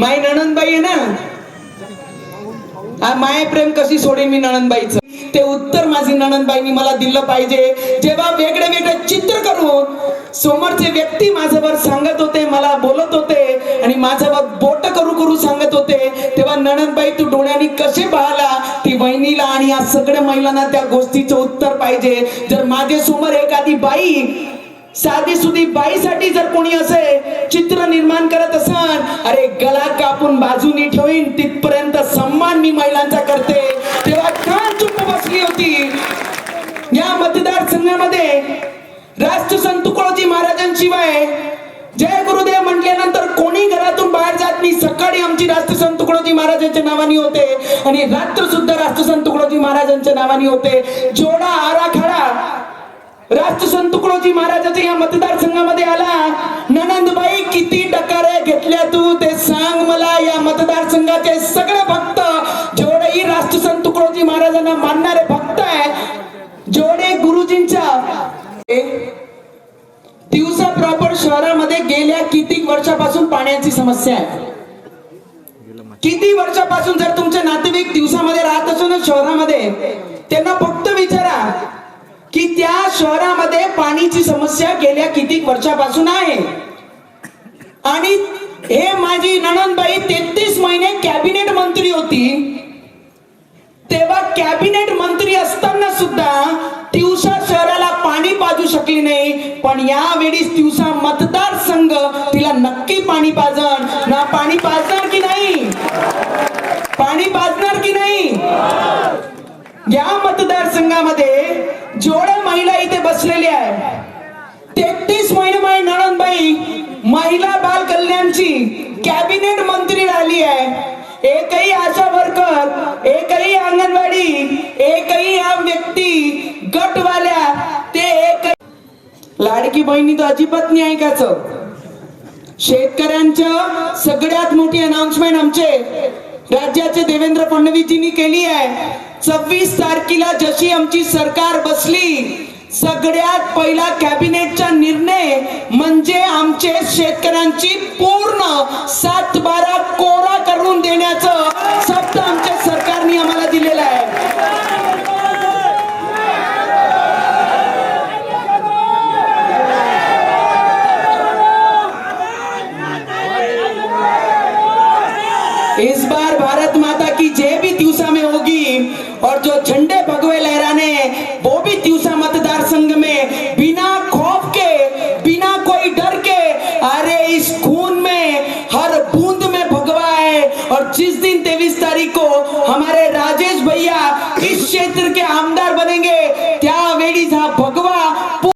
माय नणंदबाई आहे ना? माय प्रेम कशी सोडे मी नणनबाईच ते उत्तर माझी नणनबाईनी मला दिलं पाहिजे. जेव्हा वेगळे वेगळे चित्र करून समोरचे व्यक्ती माझ्यावर सांगत होते मला बोलत होते आणि माझ्यावर बोट करू करू सांगत होते तेव्हा नणंदबाई तू डोळ्यांनी कसे पाहला? ती वहिनीला आणि या सगळ्या महिलांना त्या गोष्टीचं उत्तर पाहिजे. जर माझ्यासमोर एखादी बाई साधी सुधी बाईसाठी जर कोणी असे चित्र निर्माण करत असाल अरे गला कापून बाजूनी ठेवीन तिथपर्यंत सन्मान मी महिलांचा करते. तेव्हा का चुप बसली होती. या मतदारसंघामध्ये राष्ट्रसंत तुकडोजी महाराजांशिवाय जय गुरुदेव म्हटल्यानंतर कोणी घरातून बाहेर जात नाही. सकाळी आमची राष्ट्रसंत तुकडोजी महाराजांच्या नावाने होते. आणि रात्र सुद्धा राष्ट्रसंत तुकडोजी महाराजांच्या नावाने होते. जोडा आराखडा राष्ट्रसंत महाराजाच्या या मतदारसंघामध्ये आला. ननंदबाई किती डकारे घेतल्या तू? ते सांग मला या मतदारसंघाचे सगळे भक्त. जेवढेही राष्ट्रसंत तुकडोजी महाराजांना मानणारे भक्त आहे जेवढे गुरुजींच्या दिवसा प्रॉपर शहरामध्ये गेल्या किती वर्षापासून पाण्याची समस्या आहे? किती वर्षापासून जर तुमचे नातेवाईक दिवसामध्ये राहत असून शहरामध्ये त्यांना फक्त विचारा शहरामध्ये पाणीची समस्या गेल्या किती वर्षापासून आहे? आणि हे माझी ननंदबाई तेहतीस महिने कॅबिनेट मंत्री होती. तेव्हा कॅबिनेट मंत्री असताना सुद्धा तिवसा शहराला पाणी पाजू शकली नाही. पण यावेळी तिवसा मतदारसंघ तिला नक्की पाणी पाजण ना पाणी पाजणार की नाही? पाणी पाजणार की नाही? या मतदारसंघामध्ये जोड महिला आहे. तेहतीस महिने माझी महिला बाल कल्याणची कॅबिनेट मंत्री राहिली आहे. एकही आशा वर्कर एकही अंगणवाडी एकही या व्यक्ती गटवाल्या ते एक लाडकी बहिणी तर अजिबात नाही ऐकायचं. शेतकऱ्यांचं सगळ्यात मोठी अनाउन्समेंट आमचे राज्याचे देवेंद्र फडणवीसजींनी केली आहे. सव्वीस तारखेला जशी आमची सरकार बसली सगळ्यात पहिला कॅबिनेटचा निर्णय म्हणजे आमचे शेतकऱ्यांची पूर्ण सात बारा कोरा करून देण्याचं शब्द आमच्या सरकारने आम्हाला दिलेला आहे. इस बार भारत माता की जय भी दिवसा में होगी और जो झंडे अरे